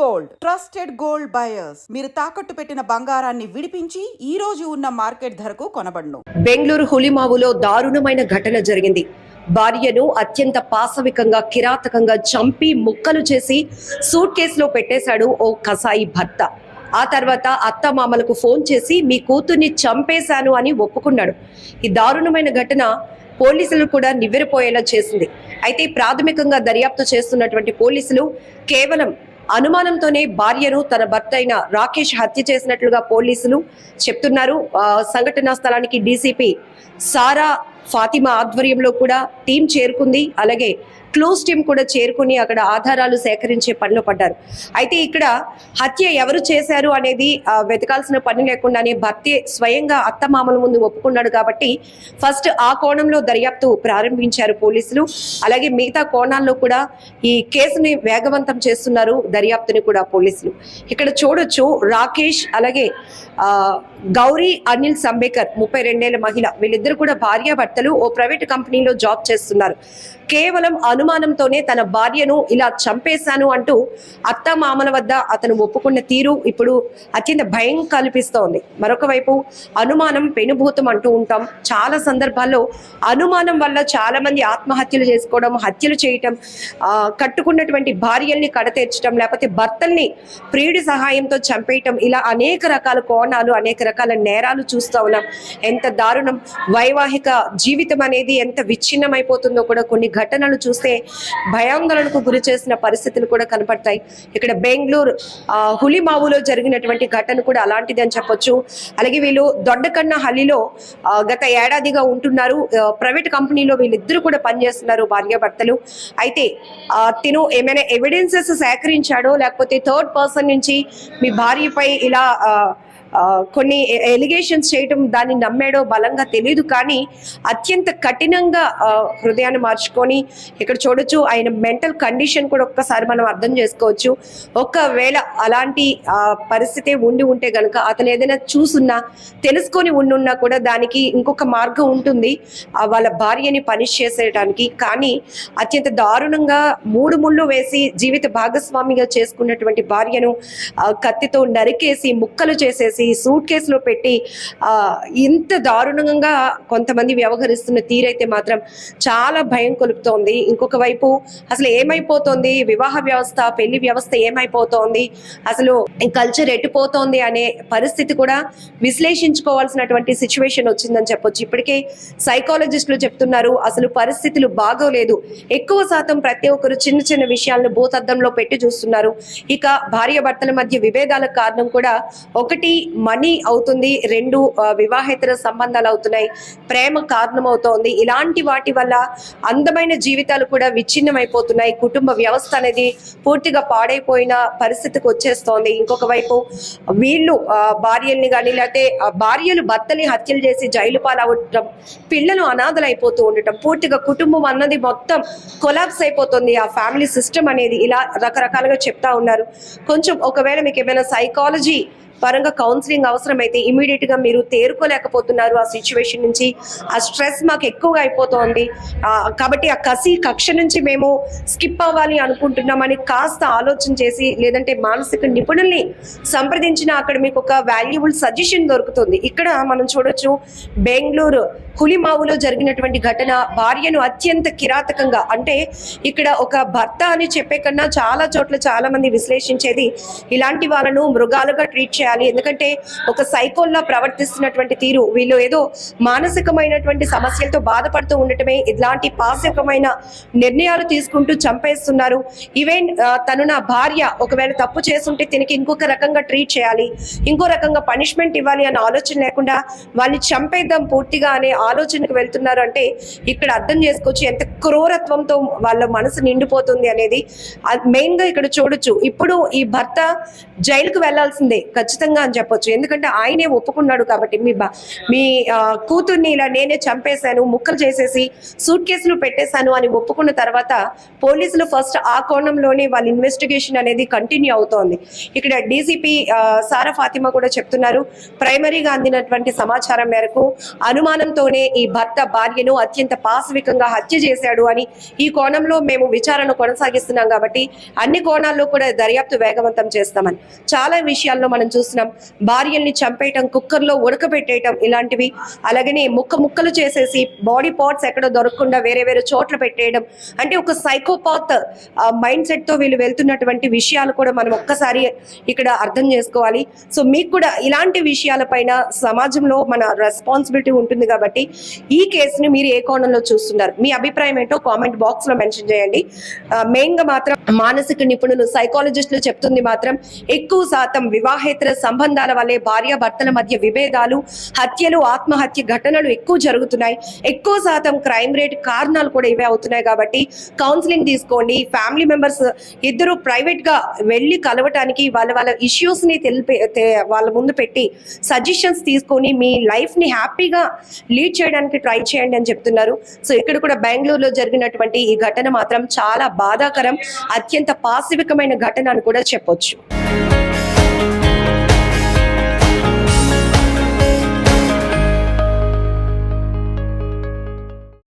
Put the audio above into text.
Gold. Trusted gold buyers. మీరు తాకట్టు పెట్టిన బంగారాన్ని విడిపించి ఈ రోజు ఉన్న మార్కెట్ ధరకు కొనబడును. బెంగళూరు హులిమావులో దారుణమైన ఘటన జరిగింది. భార్యను అత్యంత పాశవికంగా కిరాతకంగా చంపి ముక్కలు చేసి సూట్ కేసులో పెట్టేశాడు ఓ కసాయి భర్త. ఆ తర్వాత అత్త మామలకు ఫోన్ చేసి మీ కూతుర్ని చంపేశాను అని ఒప్పుకున్నాడు. ఈ దారుణమైన ఘటన పోలీసులు కూడా నివ్వెరపోయేలా చేసింది. అయితే ప్రాథమికంగా దర్యాప్తు చేస్తున్నటువంటి పోలీసులు కేవలం అనుమానంతోనే భార్యను తన భర్త అయిన రాకేష్ హత్య చేసినట్లుగా పోలీసులు చెప్తున్నారు. సంఘటనా స్థలానికి డీసీపీ సారా ఫాతిమా ఆధ్వర్యంలో కూడా టీం చేరుకుంది. అలాగే క్లోజ్ టీం కూడా చేరుకుని అక్కడ ఆధారాలు సేకరించే పనిలో పడ్డారు. అయితే ఇక్కడ హత్య ఎవరు చేశారు అనేది వెతకాల్సిన పని లేకుండానే భర్తే స్వయంగా అత్తమామల ముందు ఒప్పుకున్నాడు కాబట్టి ఫస్ట్ ఆ కోణంలో దర్యాప్తు ప్రారంభించారు పోలీసులు. అలాగే మిగతా కోణాల్లో కూడా ఈ కేసుని వేగవంతం చేస్తున్నారు దర్యాప్తుని కూడా పోలీసులు. ఇక్కడ చూడొచ్చు రాకేష్ అలాగే గౌరీ అనిల్ సంబేకర్ ముప్పై రెండేళ్ళ మహిళ. వీళ్ళిద్దరు కూడా కార్యకర్తలు ఓ ప్రైవేట్ కంపెనీలో జాబ్ చేస్తున్నారు. కేవలం అనుమానంతోనే తన భార్యను ఇలా చంపేశాను అంటూ అత్త మామల వద్ద అతను ఒప్పుకున్న తీరు ఇప్పుడు అత్యంత భయం కల్పిస్తోంది. మరొక వైపు అనుమానం పెనుభూతం అంటూ ఉంటాం. చాలా సందర్భాల్లో అనుమానం వల్ల చాలా మంది ఆత్మహత్యలు చేసుకోవడం హత్యలు చేయటం కట్టుకున్నటువంటి భార్యల్ని కడతీర్చడం లేకపోతే భర్తల్ని ప్రియుడి సహాయంతో చంపేయటం ఇలా అనేక రకాల కోణాలు అనేక రకాల నేరాలు చూస్తూ ఉన్నాం. ఎంత దారుణం. వైవాహిక జీవితం అనేది ఎంత విచ్ఛిన్నమైపోతుందో కూడా కొన్ని ఘటనలు చూస్తే భయాందోళనకు గురి చేసిన పరిస్థితులు కూడా కనపడతాయి. ఇక్కడ బెంగళూరు హులిమావులో జరిగినటువంటి ఘటన కూడా అలాంటిది అని చెప్పొచ్చు. అలాగే వీళ్ళు దొడ్డకన్న హల్లిలో గత ఏడాదిగా ఉంటున్నారు. ప్రైవేట్ కంపెనీలో వీళ్ళిద్దరూ కూడా పనిచేస్తున్నారు భార్యాభర్తలు. అయితే తిను ఏమైనా ఎవిడెన్సెస్ సేకరించాడో లేకపోతే థర్డ్ పర్సన్ నుంచి మీ భార్యపై ఇలా కొన్ని ఎలిగేషన్స్ చేయటం దాన్ని నమ్మాడో బలంగా తెలియదు కానీ అత్యంత కఠినంగా హృదయాన్ని మార్చుకొని ఇక్కడ చూడొచ్చు ఆయన మెంటల్ కండిషన్ కూడా ఒక్కసారి మనం అర్థం చేసుకోవచ్చు. ఒకవేళ అలాంటి పరిస్థితి ఉండి ఉంటే కనుక అతను ఏదైనా చూసున్నా తెలుసుకొని ఉండున్నా కూడా దానికి ఇంకొక మార్గం ఉంటుంది. వాళ్ళ భార్యని పనిష్ చేసేయడానికి కానీ అత్యంత దారుణంగా మూడు ముళ్ళు వేసి జీవిత భాగస్వామిగా చేసుకున్నటువంటి భార్యను కత్తితో నరికేసి ముక్కలు చేసేసి సూట్ కేసులో పెట్టి ఇంత దారుణంగా కొంతమంది వ్యవహరిస్తున్న తీరైతే మాత్రం చాలా భయం కొలుపుతోంది. ఇంకొక వైపు అసలు ఏమైపోతోంది? వివాహ వ్యవస్థ పెళ్ళి వ్యవస్థ ఏమైపోతోంది? అసలు కల్చర్ ఎట్టుపోతోంది అనే పరిస్థితి కూడా విశ్లేషించుకోవాల్సినటువంటి సిచ్యువేషన్ వచ్చిందని చెప్పొచ్చు. ఇప్పటికే సైకాలజిస్టులు చెప్తున్నారు అసలు పరిస్థితులు బాగోలేదు. ఎక్కువ శాతం ప్రతి ఒక్కరు చిన్న చిన్న విషయాలను భూతద్దంలో పెట్టి చూస్తున్నారు. ఇక భార్య భర్తల మధ్య విభేదాలకు కారణం కూడా ఒకటి మనీ అవుతుంది రెండు వివాహేతర సంబంధాలు అవుతున్నాయి ప్రేమ కారణం అవుతోంది ఇలాంటి వాటి వల్ల అందమైన జీవితాలు కూడా విచ్ఛిన్నమైపోతున్నాయి. కుటుంబ వ్యవస్థ అనేది పూర్తిగా పాడైపోయిన పరిస్థితికి వచ్చేస్తోంది. ఇంకొక వైపు వీళ్ళు భార్యల్ని కానీ లేకపోతే భార్యలు భర్తని హత్యలు చేసి జైలు పాలవటం పిల్లలు అనాథలైపోతూ ఉండటం పూర్తిగా కుటుంబం అన్నది మొత్తం కొలాబ్స్ అయిపోతుంది. ఆ ఫ్యామిలీ సిస్టమ్ అనేది ఇలా రకరకాలుగా చెప్తా ఉన్నారు. కొంచెం ఒకవేళ మీకు ఏమైనా సైకాలజీ పరంగా కౌన్సిలింగ్ అవసరమైతే ఇమీడియట్గా మీరు తేరుకోలేకపోతున్నారు ఆ సిచ్యువేషన్ నుంచి. ఆ స్ట్రెస్ మాకు ఎక్కువగా అయిపోతోంది. కాబట్టి ఆ కసి కక్ష నుంచి మేము స్కిప్ అవ్వాలి అనుకుంటున్నామని కాస్త ఆలోచన చేసి లేదంటే మానసిక నిపుణుల్ని సంప్రదించిన అక్కడ మీకు ఒక వాల్యుబుల్ సజెషన్ దొరుకుతుంది. ఇక్కడ మనం చూడొచ్చు బెంగళూరు హులిమావులో జరిగినటువంటి ఘటన భార్యను అత్యంత కిరాతకంగా అంటే ఇక్కడ ఒక భర్త అని చెప్పే కన్నా చాలా చోట్ల చాలా మంది విశ్లేషించేది ఇలాంటి వాళ్ళను మృగాలుగా ట్రీట్ చేయాలి ఎందుకంటే ఒక సైకోల్లా ప్రవర్తిస్తున్నటువంటి తీరు వీళ్ళు ఏదో మానసికమైనటువంటి సమస్యలతో బాధపడుతూ ఉండటమే ఇలాంటి పాశవికమైన నిర్ణయాలు తీసుకుంటూ చంపేస్తున్నారు. ఈవెన్ తను నా భార్య ఒకవేళ తప్పు చేస్తుంటే తినకి ఇంకొక రకంగా ట్రీట్ చేయాలి ఇంకో రకంగా పనిష్మెంట్ ఇవ్వాలి అనే ఆలోచన లేకుండా వాళ్ళని చంపేద్దాం పూర్తిగా అనే ఆలోచనకు వెళ్తున్నారు. అంటే ఇక్కడ అర్థం చేసుకోవచ్చు ఎంత క్రూరత్వంతో వాళ్ళ మనసు నిండిపోతుంది అనేది. మెయిన్గా ఇక్కడ చూడొచ్చు. ఇప్పుడు ఈ భర్త జైలుకు వెళ్ళాల్సిందే ఖచ్చితంగా అని చెప్పొచ్చు. ఎందుకంటే ఆయనే ఒప్పుకున్నాడు కాబట్టి మీ బా మీ కూతుర్ని ఇలా నేనే చంపేశాను ముక్కలు చేసేసి సూట్ కేసులు పెట్టేశాను అని ఒప్పుకున్న తర్వాత పోలీసులు ఫస్ట్ ఆ కోణంలోనే వాళ్ళ ఇన్వెస్టిగేషన్ అనేది కంటిన్యూ అవుతోంది. ఇక్కడ డీసీపీ సారా ఫాతిమా కూడా చెప్తున్నారు. ప్రైమరీగా అందినటువంటి సమాచారం మేరకు అనుమానంతోనే ఈ భర్త భార్యను అత్యంత పాశవికంగా హత్య చేశాడు అని ఈ కోణంలో మేము విచారణ కొనసాగిస్తున్నాం కాబట్టి అన్ని కోణాల్లో కూడా దర్యాప్తు వేగవంతం చేస్తామని. చాలా విషయాల్లో మనం చూసినాం భార్యల్ని చంపేయటం కుక్కర్లో ఉడకబెట్టేయటం ఇలాంటివి. అలాగనే ముక్క ముక్కలు చేసేసి బాడీ పార్ట్స్ ఎక్కడో దొరకకుండా వేరే వేరే చోట్ల పెట్టేయడం. అంటే ఒక సైకోపాత్ మైండ్ సెట్తో వీళ్ళు వెళ్తున్నటువంటి విషయాలు కూడా మనం ఒక్కసారి ఇక్కడ అర్థం చేసుకోవాలి. సో మీకు కూడా ఇలాంటి విషయాలపైన సమాజంలో మన రెస్పాన్సిబిలిటీ ఉంటుంది కాబట్టి ఈ కేసుని మీరు ఏ కోణంలో చూస్తున్నారు? మీ అభిప్రాయం ఏంటో కామెంట్ బాక్స్లో మెన్షన్ చేయండి. మెయిన్గా మాత్రం మానసిక నిపుణులు సైకాలజిస్టులు చెప్తుంది మాత్రం ఎక్కువ శాతం వివాహేతర సంబంధాల వల్లే భార్య భర్తల మధ్య విభేదాలు హత్యలు ఆత్మహత్య ఘటనలు ఎక్కువ జరుగుతున్నాయి. ఎక్కువ శాతం క్రైమ్ రేట్ కారణాలు కూడా ఇవే అవుతున్నాయి కాబట్టి కౌన్సిలింగ్ తీసుకోండి. ఫ్యామిలీ మెంబర్స్ ఇద్దరు ప్రైవేట్గా వెళ్ళి కలవటానికి వాళ్ళ వాళ్ళ ఇష్యూస్ని తెలిపి వాళ్ళ ముందు పెట్టి సజెషన్స్ తీసుకొని మీ లైఫ్ని హ్యాపీగా లీడ్ చేయడానికి ట్రై చేయండి అని చెప్తున్నారు. సో ఇక్కడ కూడా బెంగళూరులో జరిగినటువంటి ఈ ఘటన మాత్రం చాలా బాధాకరం. అత్యంత పాసివికమైన ఘటన అని కూడా చెప్పొచ్చు.